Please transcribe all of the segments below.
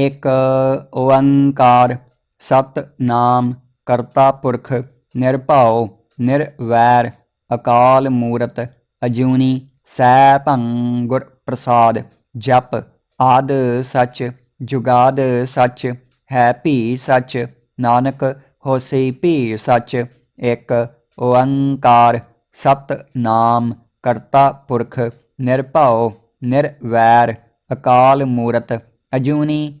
ਇੱਕ ਓੰਕਾਰ ਸਤਨਾਮ ਕਰਤਾ ਪੁਰਖ, ਨਿਰਭਉ, ਨਿਰਵੈਰ, ਅਕਾਲ ਮੂਰਤ, ਅਜੂਨੀ ਸੈਭੰ ਗੁਰ ਪ੍ਰਸਾਦ, ਜਪ, ਆਦ ਸਚ, ਜੁਗਾਦ ਸਚ, ਹੈ ਭੀ ਸੱਚ, ਨਾਨਕ ਹੋਸੀ ਭੀ ਸਚ, ਇੱਕ ਓੰਕਾਰ ਸਤਨਾਮ ਕਰਤਾ ਪੁਰਖ, ਨਿਰਭਉ, ਨਿਰਵੈਰ, ਅਕਾਲ ਮੂਰਤ, ਅਜੂਨੀ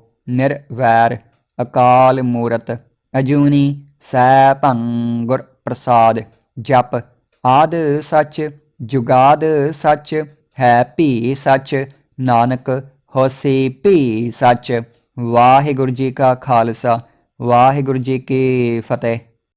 ਨਿਰਵੈਰ ਅਕਾਲ ਮੂਰਤ ਅਜੂਨੀ ਸੈਭੰ ਗੁਰ ਪ੍ਰਸਾਦ ਜਪ ਆਦ ਸੱਚ, ਜੁਗਾਦ ਸੱਚ, ਹੈ ਭੀ ਸੱਚ, ਨਾਨਕ ਹੋਸੀ ਭੀ ਸੱਚ। ਵਾਹਿਗੁਰੂ ਜੀ ਕਾ ਖਾਲਸਾ, ਵਾਹਿਗੁਰੂ ਜੀ ਕੀ ਫਤਿਹ।